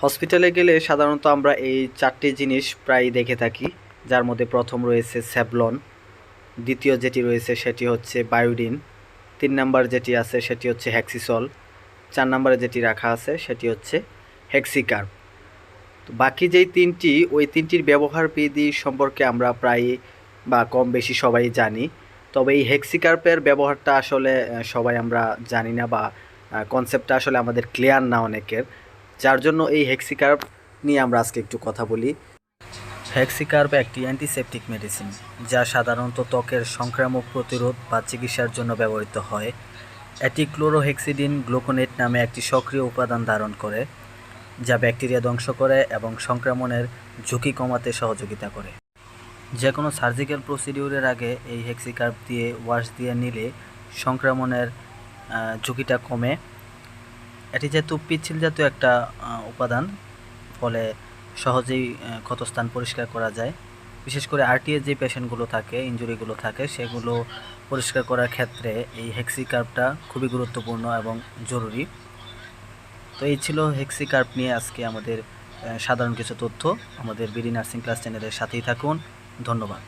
হসপিটালে গেলে সাধারণত আমরা এই চারটি জিনিস প্রায় দেখে থাকি। যার মধ্যে প্রথম রয়েছে স্যাভলন দ্বিতীয় যেটি রয়েছে সেটি হচ্ছে বায়োডিন, তিন নাম্বার যেটি আছে সেটি হচ্ছে হ্যাক্সিসল, চার নাম্বারে যেটি রাখা আছে সেটি হচ্ছে হেক্সিকার্প। তো বাকি যেই তিনটি, ওই তিনটির ব্যবহার বিধি সম্পর্কে আমরা প্রায় বা কম বেশি সবাই জানি। তবে এই হেক্সিকার্পের ব্যবহারটা আসলে সবাই আমরা জানি না বা কনসেপ্টটা আসলে আমাদের ক্লিয়ার না অনেকের। যার জন্য এই হেক্সিকার্প নিয়ে আমরা আজকে একটু কথা বলি। হেক্সিকার্প একটি অ্যান্টিসেপটিক মেডিসিন যা সাধারণত ত্বকের সংক্রামক প্রতিরোধ বা চিকিৎসার জন্য ব্যবহৃত হয়। এটি ক্লোরোহেক্সিডিন গ্লুকোনেট নামে একটি সক্রিয় উপাদান ধারণ করে, যা ব্যাকটেরিয়া ধ্বংস করে এবং সংক্রমণের ঝুঁকি কমাতে সহযোগিতা করে। যে কোনো সার্জিক্যাল প্রসিডিউরের আগে এই হেক্সিকার্প দিয়ে ওয়াশ দিয়ে নিলে সংক্রমণের ঝুঁকিটা কমে। এটি যেহেতু পিচ্ছিল জাতীয় একটা উপাদান, ফলে সহজেই ক্ষতস্থান পরিষ্কার করা যায়। বিশেষ করে আরটিএ যে পেশেন্টগুলো থাকে, ইনজুরিগুলো থাকে, সেগুলো পরিষ্কার করার ক্ষেত্রে এই হেক্সিকার্পটা খুবই গুরুত্বপূর্ণ এবং জরুরি। তো এই ছিল হেক্সিকার্প নিয়ে আজকে আমাদের সাধারণ কিছু তথ্য। আমাদের বিডি নার্সিং ক্লাস চ্যানেলের সাথেই থাকুন। ধন্যবাদ।